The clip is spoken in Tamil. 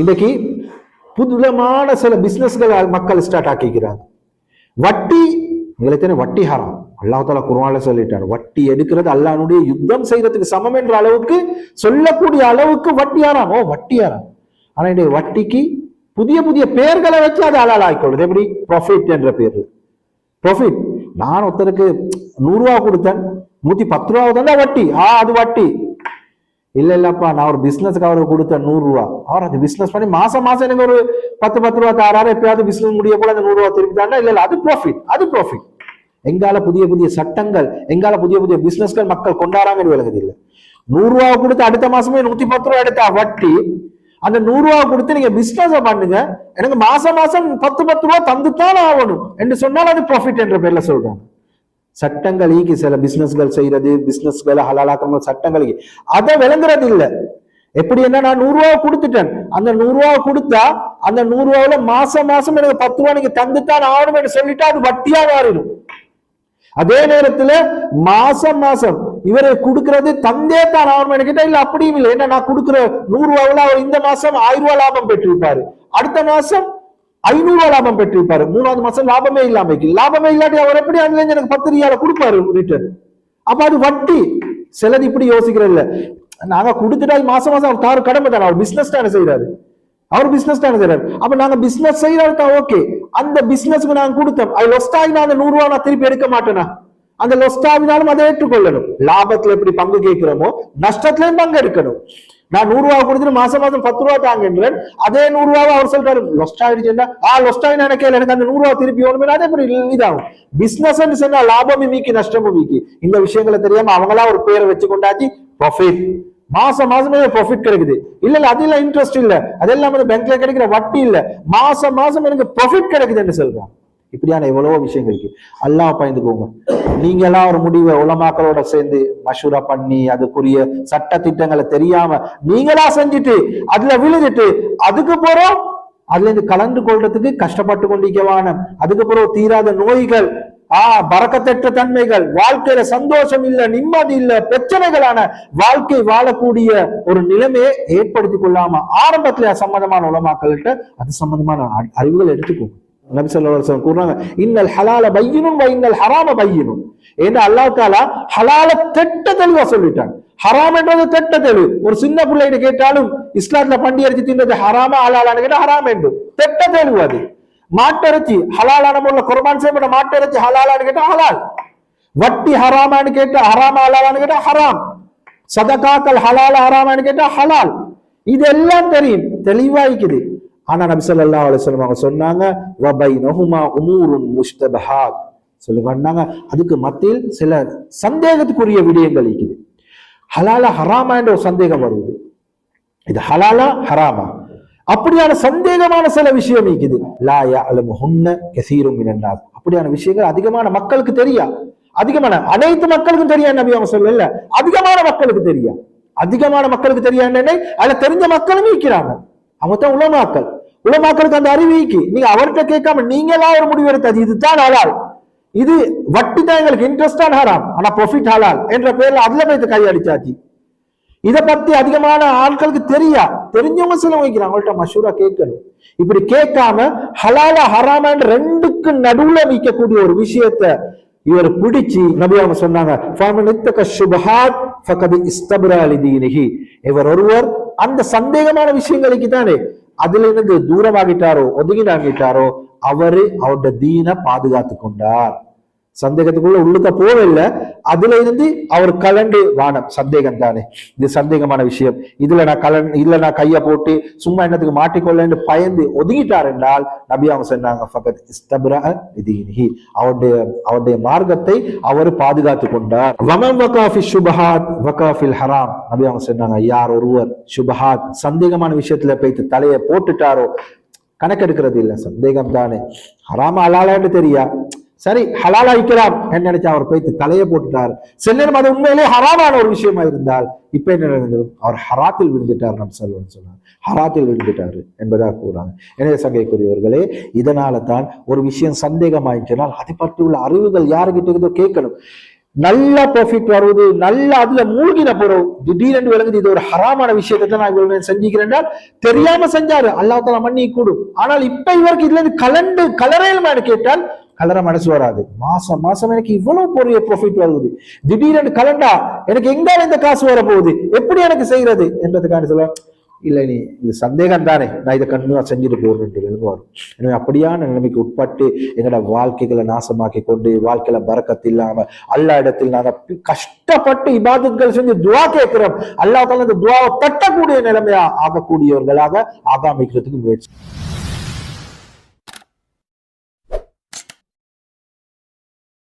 இன்றைக்கு புதுவிதமான சில பிஸ்னஸ்களை மக்கள் ஸ்டார்ட் ஆக்கிக்கிறாங்க. வட்டி எங்களுக்கு தெரியும் வட்டி ஹாரம். அல்லாஹ் தாலா குர்ஆன்ல சொல்லிட்டார் வட்டி எடுக்கிறது அல்லாஹனுடைய யுத்தம் செய்யறதுக்கு சமம் என்ற அளவுக்கு சொல்லக்கூடிய அளவுக்கு வட்டி ஹராம். ஓ வட்டி ஹராம். ஆனா இன்றைய வட்டிக்கு புதிய புதிய பெயர்களை வச்சு அதை அலால் ஆக்கிக்கொள்ளுது எப்படி? ப்ராஃபிட் என்ற பேரு. ப்ராஃபிட் நான் ஒருத்தருக்கு நூறுரூவா கொடுத்தேன் நூத்தி பத்து ரூபா தான் வட்டி. ஆ அது வட்டி. இல்ல இல்லப்பா நான் ஒரு பிசினஸ்க்கு அவருக்கு கொடுத்தேன் நூறு ரூபா அவர் அது பிசினஸ் பண்ணி மாசம் மாசம் எனக்கு ஒரு பத்து பத்து ரூபா தாராரு எப்பயாவது பிசினஸ் முடிய கூட அந்த நூறு ரூபா திருப்பி தாண்டா? இல்ல இல்ல அது ப்ராஃபிட் அது ப்ராஃபிட் எங்கால புதிய புதிய சட்டங்கள் எங்கால புதிய புதிய பிசினஸ்கள் மக்கள் கொண்டாடாங்கன்னு விளங்குது இல்ல. நூறு கொடுத்து அடுத்த மாசமே நூத்தி பத்து ரூபா எடுத்தா வட்டி. அந்த நூறு கொடுத்து நீங்க பிசினஸ் பண்ணுங்க. எனக்கு மாசம் மாசம் பத்து பத்து ரூபா தந்துத்தான் ஆகணும். என்று சொன்னால் அது ப்ராஃபிட் என்ற பேர்ல சொல்றாங்க. சட்டங்கள் ஈக்கி சில பிசினஸ்கள் செய்யறது பிசினஸ்களை ஹலாலாக்கிற சட்டங்கள் அதை விளங்குறது இல்ல. எப்படி என்ன நான் நூறு ரூபா கொடுத்துட்டேன். அந்த நூறு ரூபா கொடுத்தா அந்த நூறு ரூபாவில மாசம் மாசம் எனக்கு பத்து ரூபா நீங்க தந்துத்தான் என்று சொல்லிட்டு அது வட்டியா மாறிடும். அதே நேரத்துல மாசம் மாசம் இவரை கொடுக்கறது தந்தே தான் ஆகணும் கேட்டா இல்ல அப்படியும் இல்லை. ஏன்னா நான் கொடுக்குற நூறு ரூபாவில அவர் இந்த மாசம் ஆயிரம் ரூபாய் லாபம் பெற்றிருப்பாரு. அடுத்த மாசம் ஐநூறு லாபம் பெற்றிருப்பாரு. மூணாவது மாசம் லாபமே இல்லாம லாபமே இல்லாட்டி அவர் எப்படி அதுல இருந்து எனக்கு பத்து ரியால கொடுப்பாரு ரிட்டர்ன் அப்ப அது வட்டி. சிலது இப்படி யோசிக்கிறது இல்ல. நாங்க கொடுத்துட்டா மாசம் மாசம் அவர் தாரு கடமை தானே. அவர் பிசினஸ் தானே செய்யறாரு அவர் பிசினஸ் தானே செய்யறாரு அப்ப நாங்க பிசினஸ் செய்யறாரு தான் ஓகே அந்த பிசினஸ்க்கு நாங்க கொடுத்தோம் அது லொஸ்ட் நான் அந்த நூறு ரூபா நான் திருப்பி எடுக்க மாட்டேனா? அந்த லொஸ்டாவினாலும் அதை ஏற்றுக்கொள்ளணும். லாபத்துல எப்படி பங்கு கேட்கிறோமோ நஷ்டத்திலையும் பங்கு எடுக்கணும். நான் நூறு ரூபா கொடுத்துட்டு மாசம் மாசம் பத்து ரூபா தாங்கன்றேன் அதே நூறு ரூபாவை அவர் சொல்றாரு லொஸ்ட் ஆயிடுச்சுன்னா ஆ லொஸ்ட் ஆகி எனக்கு எனக்கு அந்த நூறு ரூபா திருப்பி வேணுமே. அதே எப்படி இதாகும்? பிசினஸ் சொன்னா லாபமும் மீக்கி நஷ்டமும் மீக்கி இந்த விஷயங்களை தெரியாம அவங்களா ஒரு பேரை வச்சு கொண்டாச்சு ப்ரொஃபிட் மாசம் மாசமே ப்ராஃபிட் கிடைக்குது. இல்ல இல்ல அதெல்லாம் இன்ட்ரெஸ்ட் இல்ல. அதெல்லாம் பேங்க்ல கிடைக்கிற வட்டி இல்ல. மாசம் மாசம் எனக்கு ப்ராஃபிட் கிடைக்குதுன்னு சொல்றான் இப்படியான எவ்வளவோ விஷயங்கள் இருக்கு. அல்லாஹ் பயந்துக்கோங்க. நீங்க எல்லாம் ஒரு முடிவை உலமாக்களோட சேர்ந்து மஷூரா பண்ணி அதுக்குரிய சட்ட திட்டங்களை தெரியாம நீங்களா செஞ்சுட்டு அதுல விழுந்துட்டு அதுக்கு போறோம் அதுல இருந்து கலந்து கொள்றதுக்கு கஷ்டப்பட்டு கொண்டிருக்கவான அதுக்கப்புறம் தீராத நோய்கள் ஆஹ் பறக்கத்தற்ற தன்மைகள் வாழ்க்கையில சந்தோஷம் இல்ல நிம்மதி இல்ல பிரச்சனைகளான வாழ்க்கை வாழக்கூடிய ஒரு நிலைமையை ஏற்படுத்திக் கொள்ளாம ஆரம்பத்துல சம்பந்தமான உலமாக்கள்கிட்ட அது சம்பந்தமான அறிவுகள் எடுத்துக்கோங்க. நபி ஸல்லல்லாஹு கூறுறாங்க இன்னல் ஹலால பையனும் இன்னல் ஹராம பையனும். ஏன்னா அல்லாஹ் தாலா ஹலால திட்ட தெளிவா சொல்லிட்டாங்க. ஹராம் என்றது திட்ட தெளிவு. ஒரு சின்ன பிள்ளைகிட்ட கேட்டாலும் இஸ்லாத்துல பண்டி அரிசி தின்றது ஹராமா ஹலாலான்னு கேட்டா ஹராம் என்று. திட்ட தெளிவு அது. மாட்டிறைச்சி ஹலாலான முறையில் குர்பான் செய்யப்பட்ட மாட்டிறைச்சி ஹலாலான்னு கேட்டா ஹலால். வட்டி ஹராமான்னு கேட்டா ஹராமா ஹலாலான்னு கேட்டா ஹராம். சதகாக்கள் ஹலால ஹராமான்னு கேட்டா ஹலால். இதெல்லாம் தெரியும். தெளிவாய்க்குது ஆனா நபி ஸல்லல்லாஹு அலைஹி வஸல்லம் அவங்க சொன்னாங்க நொஹுமா உமூருன் முஷ்தபஹாத். சொல்லி அதுக்கு மத்தியில் சில சந்தேகத்துக்குரிய விடயங்கள் இருக்குது. ஹலாலா ஹராமா என்ற ஒரு சந்தேகம் வருது. இது ஹலாலா ஹராமா? அப்படியான சந்தேகமான சில விஷயம் இருக்குது. லா யஅலமுஹுன்ன ஹுன்ன கசீரும் நாஸ் அப்படியான விஷயங்கள் அதிகமான மக்களுக்கு தெரியா? அதிகமான அனைத்து மக்களுக்கும் தெரியா நபி அவங்க சொல்லல? அதிகமான மக்களுக்கு தெரியா? அதிகமான மக்களுக்கு தெரியா அதுல தெரிஞ்ச மக்களும் இருக்கிறாங்க. அவங்க தான் உலமாக்கள். உலமாக்களுக்கு அந்த அறிவிக்கு நீங்க அவர்கிட்ட கேட்காம நீங்களா ஒரு முடிவு எடுத்தது? இதுதான் ஹலால். இது வட்டி தான் எங்களுக்கு இன்ட்ரெஸ்டான ஹராம். ஆனா ப்ரொஃபிட் ஹலால் என்ற பேர்ல அதுல போய் கையடிச்சாச்சு இதை பத்தி அதிகமான ஆட்களுக்கு தெரியா? தெரிஞ்சவங்க சில வைக்கிறாங்க அவங்கள்ட்ட மஷூரா கேட்கணும். இப்படி கேட்காம ஹலாலா ஹராமான்னு ரெண்டுக்கு நடுவுல வைக்கக்கூடிய ஒரு விஷயத்த இவர் பிடிச்சு நபி அவங்க சொன்னாங்க இவர் ஒருவர் அந்த சந்தேகமான விஷயங்களுக்கு தானே அதுல இருந்து தூரமாகிட்டாரோ ஒதுங்கினாங்கிட்டாரோ அவரு அவருடைய தீனை பாதுகாத்து கொண்டார். சந்தேகத்துக்குள்ள உள்ளுக்க போகவில்லை. அதுல இருந்து அவர் கலண்டு வானம். சந்தேகம் தானே. இது சந்தேகமான விஷயம். இதுல நான் கலன் இதுல நான் கைய போட்டு சும்மா என்னத்துக்கு மாட்டிக்கொள்ளன்னு பயந்து ஒதுங்கிட்டார் என்றால் நபி அவங்க சொன்னாங்க ஃபகத் அவருடைய அவருடைய மார்க்கத்தை அவர் பாதுகாத்து கொண்டார். வகாஃபி சுபஹாத் வகாஃபில் ஹராம். நபி அவங்க சொன்னாங்க யார் ஒருவர் சுபஹாத் சந்தேகமான விஷயத்துல போய்த்து தலையை போட்டுட்டாரோ? கணக்கெடுக்கிறது இல்ல சந்தேகம் தானே. ஹராம அலாலான்னு தெரியா? சரி ஹலால் வைக்கலாம் என்ன நினைச்சா அவர் போய்த்து தலையை போட்டுட்டார். சில நேரம் அது உண்மையிலே ஹராமான ஒரு விஷயமா இருந்தால் இப்ப என்ன நடந்தது? அவர் ஹராத்தில் விழுந்துட்டார் நம் செல்வன் சொன்னார். ஹராத்தில் விழுந்துட்டாரு என்பதாக கூறாங்க. எனவே சங்கைக்குரியவர்களே இதனால தான் ஒரு விஷயம் சந்தேகமாயிடுச்சுனால் அதை பற்றி உள்ள அறிவுகள் யாருக்கிட்ட இருந்தோ கேட்கணும். நல்ல ப்ராஃபிட் வருவது நல்ல அதுல மூழ்கின போறோம் திடீரென்று விளங்குது இது ஒரு ஹராமான விஷயத்தை தான் நான் இவ்வளவு செஞ்சுக்கிறேன் தெரியாம செஞ்சாரு. அல்லாஹ் தலா மன்னி கூடும் ஆனால் இப்ப இவருக்கு இதுல இருந்து கலண்டு கலரையில் கேட்டால் கலர மனசு வராது. மாசம் மாசம் எனக்கு இவ்வளவு பெரிய ப்ராஃபிட் வருது. திடீரென்று கலண்டா எனக்கு எங்க இந்த காசு வர போகுது எப்படி எனக்கு செய்யறது என்றதுக்கான சொல்ல இல்லை நீ இது சந்தேகம் தானே. நான் இதை கண்ணு செஞ்சுட்டு போகணுன்ட்டு எழுதுவார். எனவே அப்படியான நிலைமைக்கு உட்பட்டு எங்களோட வாழ்க்கைகளை நாசமாக்கி கொண்டு வாழ்க்கையில பறக்கத்து இல்லாம அல்லா இடத்தில் நாங்கள் கஷ்டப்பட்டு இபாதத்துகள் செஞ்சு துவா கேட்கிறோம். அல்லாஹ் இந்த துவாவை தட்டக்கூடிய நிலைமையா ஆகக்கூடியவர்களாக ஆகாமிக்கிறதுக்கு முயற்சி